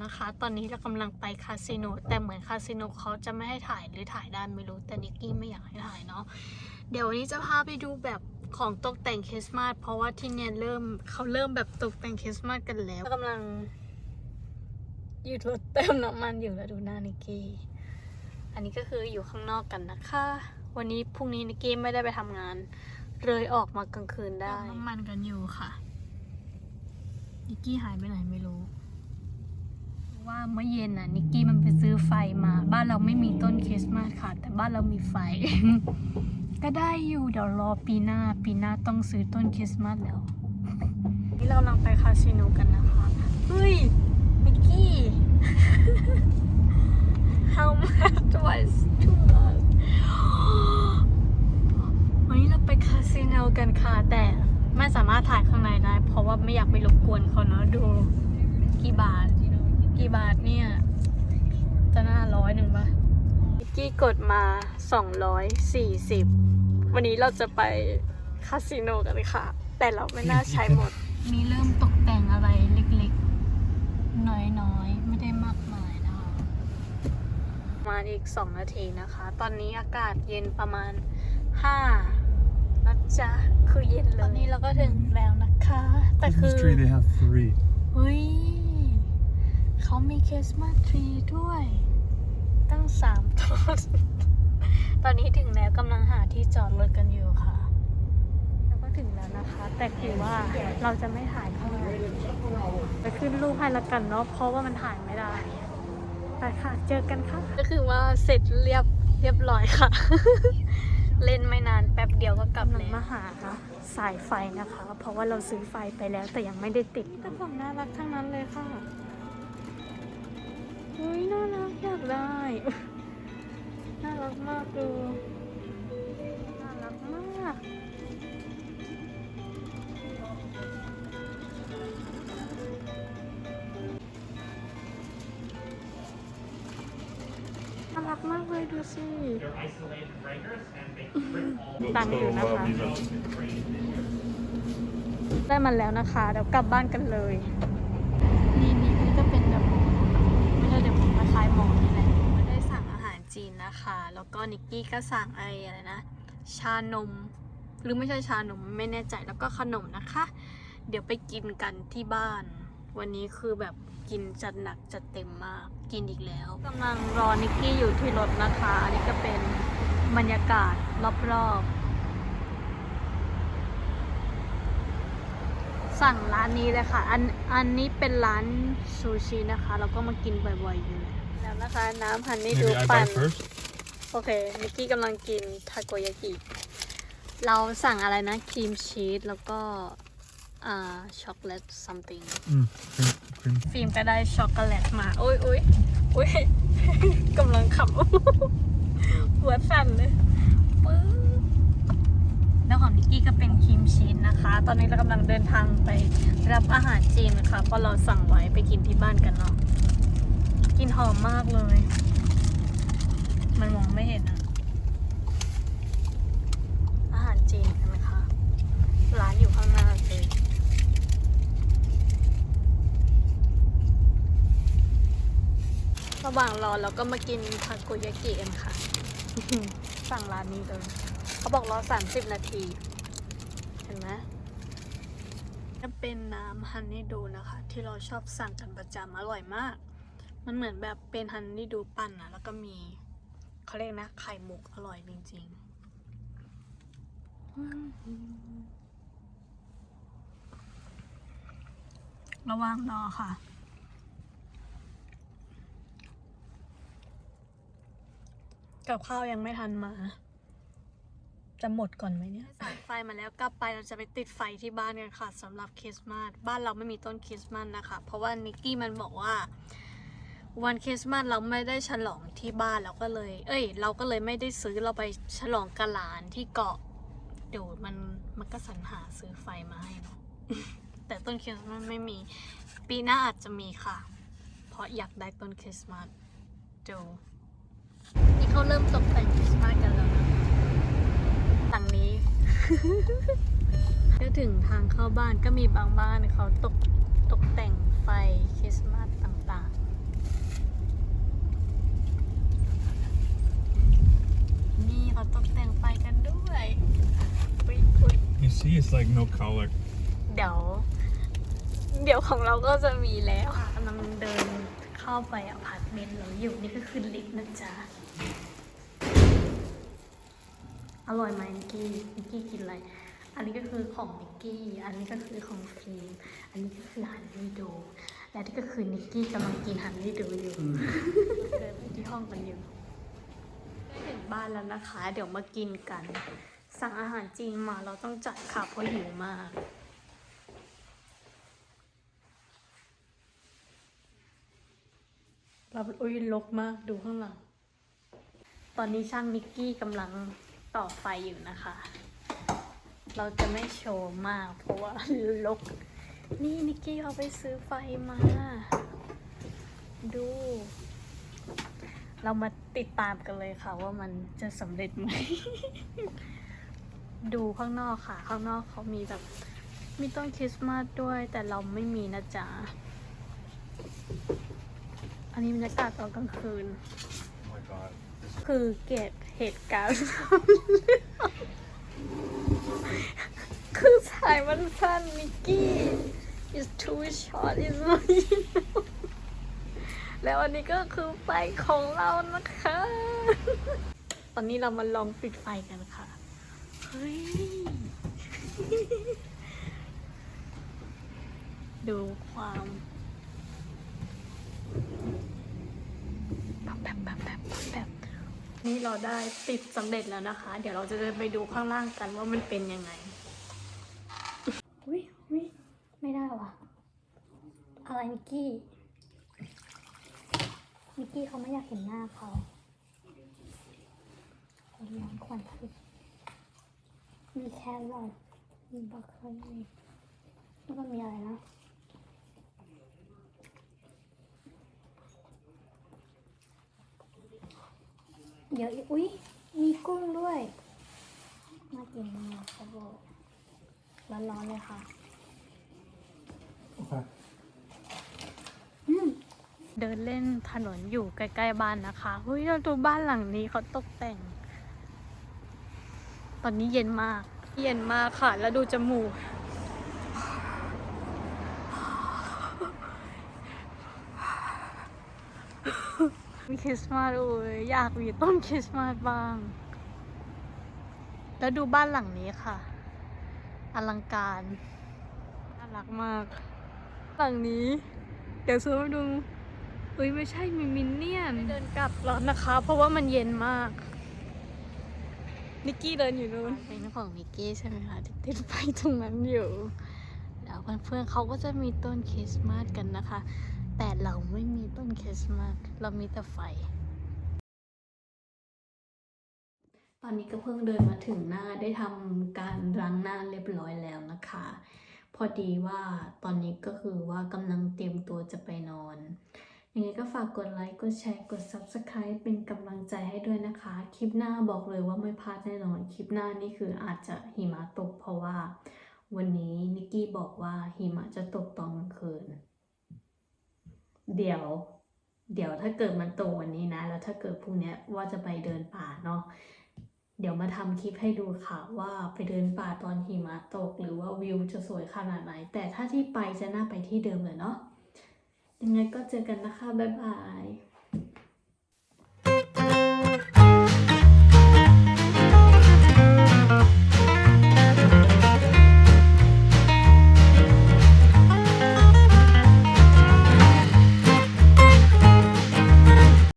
กับฟิล์มอีกแล้วนะคะ ตอนนี้เรากำลังไปคาสิโน แต่เหมือนคาสิโนเขาจะไม่ให้ถ่ายหรือถ่ายได้ไม่รู้ แต่นิกกี้ไม่อยากให้ถ่ายเนาะ เดี๋ยววันนี้จะพาไปดูแบบของตกแต่งคริสต์มาส เพราะว่าที่เนี่ยเริ่มเขาเริ่มแบบตกแต่งคริสต์มาสกันแล้วกำลังหยุดรถเติมน้ำมันอยู่แล้วดูหน้านิกกี้ อันนี้ก็คืออยู่ข้างนอกกันนะคะ วันนี้พรุ่งนี้นิกกี้ไม่ได้ไปทำงาน เลยออกมากลางคืนได้น้ำมันกันอยู่ค่ะนิกกี้หายไปไหนไม่รู้ ว่าเมื่อเย็นน่ะนิกกี้มันไปซื้อไฟมา บ้านเราไม่มีต้นคริสต์มาสค่ะ แต่บ้านเรามีไฟ ก็ได้อยู่เดี๋ยวรอปีหน้า ปีหน้าต้องซื้อต้นคริสต์มาสแล้วนี่เรากำลังไปคาสิโนกันนะคะเฮ้ยนิกกี้ How much was too much วันนี้เราไปคาสิโนกันค่ะแต่ไม่สามารถถ่ายข้างในได้ เพราะว่าไม่อยากไปรบกวนเขาเนาะดูกี่บาท กี่บาทเนี่ย จะน่าร้อยหนึ่งปะนิกกี้กดมา 240 วันนี้เราจะไปคาสิโนกันค่ะ แต่เราไม่น่าใช้หมด มีเริ่มตกแต่งอะไรเล็กๆ น้อยๆ ไม่ได้มากมายนะคะประมาณอีก 2 นาทีนะคะ ตอนนี้อากาศเย็นประมาณ 5นะจ๊ะ คือเย็นเลย ตอนนี้เราก็ถึงแล้วนะคะ แต่คือ Christmas tree they have three. เฮ้ย เขามีคริสต์มาสทรีด้วย ตั้งสามต้น ตอนนี้ถึงแล้วกำลังหาที่จอดรถกันอยู่ค่ะ แล้วก็ถึงแล้วนะคะ แต่คือว่าเราจะไม่ถ่ายข้างในไปขึ้นรูปให้ละกันเนาะ เพราะว่ามันถ่ายไม่ได้ ไปค่ะ เจอกันค่ะ ก็คือว่าเสร็จเรียบเรียบร้อยค่ะ เล่นไม่นานแป๊บเดียวก็กลับแล้วมาหาสายไฟนะคะ เพราะว่าเราซื้อไฟไปแล้วแต่ยังไม่ได้ติดแต่ของน่ารักทั้งนั้นเลยค่ะ อุ้ยน่ารักอยากได้ น่ารักมากดู น่ารักมากน่ารักมากเลยดูสิตังค์อยู่นะคะ ได้มันแล้วนะคะ เดี๋ยวกลับบ้านกันเลย นี่นี่นี่ก็เป็นแบบไม่ใช่เดี๋ยวผมมาคลายหมอนี่แหละไม่ได้สั่งอาหารจี นะคะ แล้วก็นิกกี้ก็สั่งไอ้อะไรนะ ชานม หรือไม่ใช่ชานมไม่แน่ใจแล้วก็ขนมนะคะ เดี๋ยวไปกินกันที่บ้าน วันนี้คือแบบกินจัดหนักจัดเต็มมากกินอีกแล้วกำลังรอนิกกี้อยู่ที่รถนะคะ อันนี้ก็เป็นบรรยากาศรอบๆ สั่งร้านนี้เลยค่ะ อันอันนี้เป็นร้านซูชินะคะเราก็มากินบ่อยๆอยู่แล้วแล้วนะคะ น้ำฮันนี่ดู Maybe I ปั่น buy first. โอเคนิกกี้กำลังกินทาโกยากิ เราสั่งอะไรนะครีมชีสแล้วก็อ่าช็อกโกแลต something Mm, cream, cream. ฟิล์มก็ได้ช็อกโกแลตมา โอ้ยโอ้ยโอ้ย กำลังขับ หัวสั่นเลยปึ๊บแล้วของนิกกี้ก็ เป็นครีมชีสนะคะ ตอนนี้เรากำลังเดินทางไปรับอาหารจีนนะคะเพราะเราสั่งไว้ไปกินที่บ้านกันเนาะกินหอมมากเลย มันมองไม่เห็นอะอาหารจีนใช่ไหมคะร้านอยู่ข้างหน้าเลยระหว่างรอเราก็มากินทาโกยากิกันค่ะ สั่งร้านนี้เลยเขาบอกรอ 30 นาที ห็นไหมจะเป็นน้ำฮันนี่ดูนะคะ ที่เราชอบสั่งกันประจำอร่อยมาก มันเหมือนแบบเป็นฮันนี่ดูปั่นนะแล้วก็มีเขาเรียกนะไข่มุกอร่อยจริงๆ ระว่างรอค่ะกับข้าวยังไม่ทันมา จะหมดก่อนไหมเนี่ย สายไฟมาแล้วกลับไปเราจะไปติดไฟที่บ้านกันค่ะสำหรับคริสต์มาสบ้านเราไม่มีต้นคริสต์มาสนะคะ เพราะว่านิกกี้มันบอกว่า วันคริสต์มาสเราไม่ได้ฉลองที่บ้านเราก็เลย เอ้ย เราก็เลยไม่ได้ซื้อเราไปฉลองกะหลานที่เกาะเดี๋ยวมันมันก็สรรหาซื้อไฟมาให้เนาะ แต่ต้นคริสต์มาสไม่มี ปีหน้าอาจจะมีค่ะ เพราะอยากได้ต้นคริสต์มาสเดี๋ยวนี่เขาเริ่มตกแต่ง ก็ถึงทางเข้าบ้านก็มีบางบ้านเขาตกตกแต่งไฟคริสต์มาสต่างๆ นี่เขาตกแต่งไฟกันด้วย You see it's like no color เดี๋ยว เดี๋ยวของเราก็จะมีแล้วกำลังเดินเข้าไปอพาร์ตเมนต์เราอยู่นี่ก็คือลิฟต์นะจ๊ะ ร่อยไหมนิกกี้นิกกี้กินอะไร อันนี้ก็คือของนิกกี้ อันนี้ก็คือของฟิล์มอันนี้ก็คือฮันนี่ดู และนี่ก็คือนิกกี้กำลังกินฮันนี่ดูอยู่เดินไปที่ห้องกันอยู่ได้ถึงบ้านแล้วนะคะ เดี๋ยวมากินกัน สั่งอาหารจีนมาเราต้องจัดค่ะเพราะหิวมากเราอุ้ยลกมากดูข้างหลัง ตอนนี้ช่างนิกกี้กำลัง ต่อไฟอยู่นะคะ เราจะไม่โชว์มากเพราะว่าลก นี่นิกกี้เขาไปซื้อไฟมา ดู เรามาติดตามกันเลยค่ะ ว่ามันจะสำเร็จไหม ดูข้างนอกค่ะ ข้างนอกเขามีแบบ มีต้นคริสต์มาสด้วย แต่เราไม่มีนะจ๊ะ อันนี้บรรยากาศตอนกลางคืน คือเก็บเหตุการณ์ คือสายมันสั้นนิกกี้ is too short is not enough แล้วอันนี้ก็คือไฟของเรานะคะ ตอนนี้เรามาลองปิดไฟกันค่ะ เฮ้ย ดูความแบบแบบแบบแบบ นี่เราได้ติดสำเร็จแล้วนะคะ เดี๋ยวเราจะไปดูข้างล่างกันว่ามันเป็นยังไงอุ้ยอุ้ยไม่ได้ว่ะ อะไรนิกกี้นิกกี้เขาไม่อยากเห็นหน้าเขาเขาร้อนควันพิษมีแครอทมีบรอกโคลีแล้วก็มีอะไรนะ เดี๋ยวอีกอุ้ยมีกุ้งด้วย มากินมากเขาบอกร้อนๆเลยค่ะ Okay. อืม เดินเล่นถนนอยู่ใกล้ๆบ้านนะคะเฮ้ยเราดูบ้านหลังนี้เขาตกแต่ง ตอนนี้เย็นมาก เย็นมากค่ะ แล้วดูจมูกีคริสต์มาสโอ้ยอยากมีต้นคริสต์มาสบ้าง แล้วดูบ้านหลังนี้ค่ะ อลังการน่ารักมาก หลังนี้ เดี๋ยวซูมให้ดูเฮ้ยไม่ใช่มีมินเนี่ยนเดินกลับแล้วนะคะ เพราะว่ามันเย็นมาก นิกกี้เดินอยู่นู้นเป็นของนิกกี้ใช่ไหมคะที่ติดไฟตรงนั้นอยู่แล้วเพื่อนๆเขาก็จะมีต้นคริสต์มาสกันนะคะ แต่เราไม่มีต้นคริสต์มาสเรามีแต่ไฟ ตอนนี้ก็เพิ่งเดินมาถึงหน้าได้ทำการล้างหน้าเรียบร้อยแล้วนะคะ พอดีว่าตอนนี้ก็คือว่ากำลังเตรียมตัวจะไปนอนยังไงก็ฝากกดไลค์ กดแชร์ กด Subscribe เป็นกำลังใจให้ด้วยนะคะ คลิปหน้าบอกเลยว่าไม่พลาดแน่นอน คลิปหน้านี่คืออาจจะหิมะตกเพราะว่า วันนี้นิกกี้บอกว่าหิมะจะตกตอนกลางคืน เดี๋ยว เดี๋ยวถ้าเกิดมันตกวันนี้นะ แล้วถ้าเกิดพรุ่งนี้ว่าจะไปเดินป่าเนาะเดี๋ยวมาทำคลิปให้ดูค่ะว่าไปเดินป่าตอนหิมะตก หรือว่าวิวจะสวยขนาดไหน แต่ถ้าที่ไปจะน่าไปที่เดิมเลยเนาะยังไงก็เจอกันนะคะ บ๊ายบาย